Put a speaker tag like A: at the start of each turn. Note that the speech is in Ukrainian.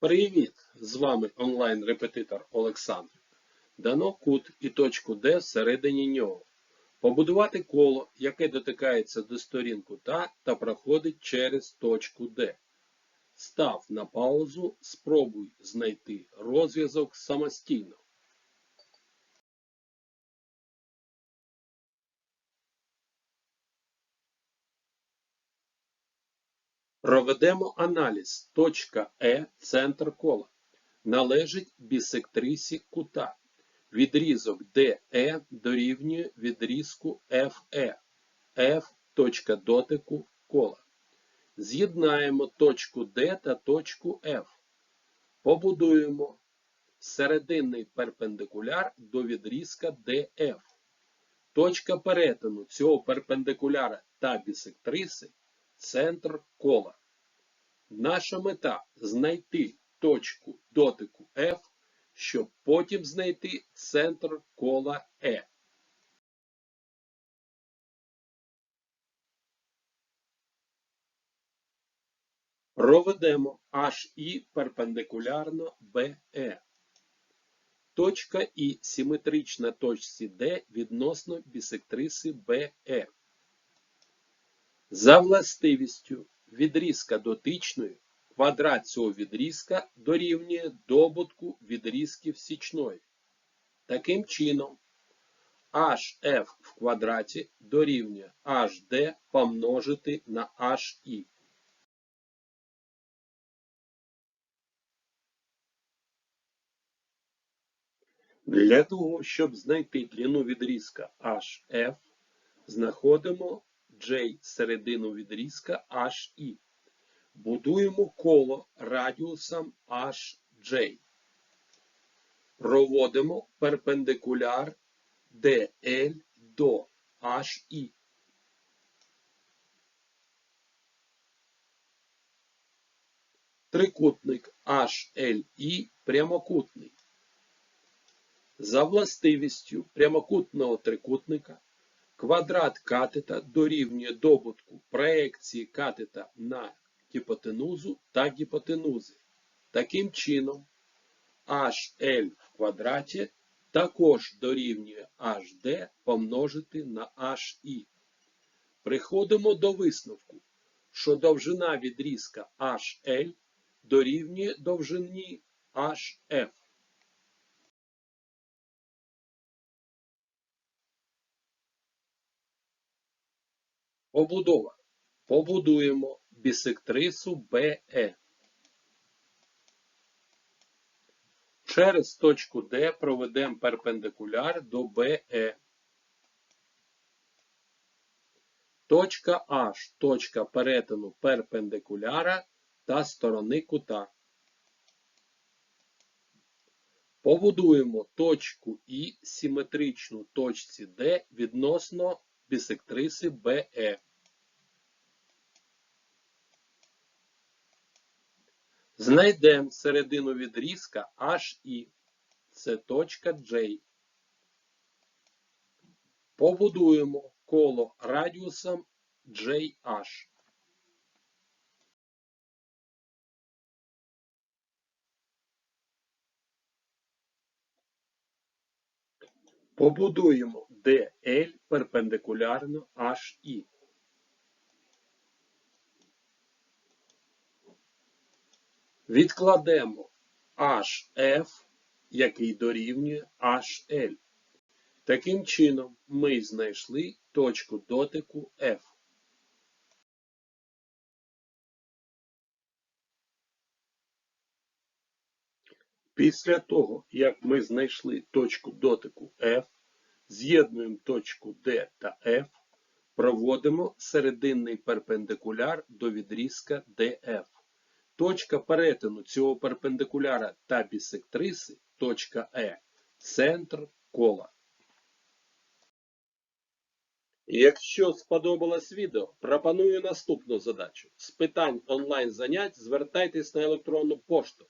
A: Привіт! З вами онлайн-репетитор Олександр. Дано кут і точку D всередині нього. Побудувати коло, яке дотикається до сторін кута та проходить через точку D. Став на паузу, спробуй знайти розв'язок самостійно. Проведемо аналіз. Точка Е – центр кола. Належить бісектрисі кута. Відрізок DE дорівнює відрізку FE. F – точка дотику кола. З'єднаємо точку D та точку F. Побудуємо серединний перпендикуляр до відрізка DF. Точка перетину цього перпендикуляра та бісектриси – центр кола. Наша мета знайти точку дотику F, щоб потім знайти центр кола E. Проведемо HI перпендикулярно BE. Точка І симетрична точці D відносно бісектриси BE. За властивістю відрізка дотичної квадрат цього відрізка дорівнює добутку відрізків січної. Таким чином, HF в квадраті дорівнює HD помножити на HI. Для того, щоб знайти длину відрізка HF, знаходимо J середину відрізка HI. Будуємо коло радіусом HJ. Проводимо перпендикуляр DL до HI. Трикутник HLI прямокутний. За властивістю прямокутного трикутника квадрат катета дорівнює добутку проекції катета на гіпотенузу та гіпотенузи. Таким чином, HL в квадраті також дорівнює HD помножити на HI. Приходимо до висновку, що довжина відрізка HL дорівнює довжині HF. Побудова. Побудуємо бісектрису BE. Через точку D проведемо перпендикуляр до BE. Точка H – точка перетину перпендикуляра та сторони кута. Побудуємо точку І симетричну точці D відносно бісектриси BE. Знайдемо середину відрізка HI. Це точка J. Побудуємо коло радіусом JH. Побудуємо DL перпендикулярно HI. Відкладемо HF, який дорівнює HL. Таким чином, ми знайшли точку дотику F. Після того, як ми знайшли точку дотику F, з'єднуємо точку D та F, проводимо серединний перпендикуляр до відрізка DF. Точка перетину цього перпендикуляра та бісектриси, точка Е, центр кола. Якщо сподобалось відео, пропоную наступну задачу. З питань онлайн занять звертайтесь на електронну пошту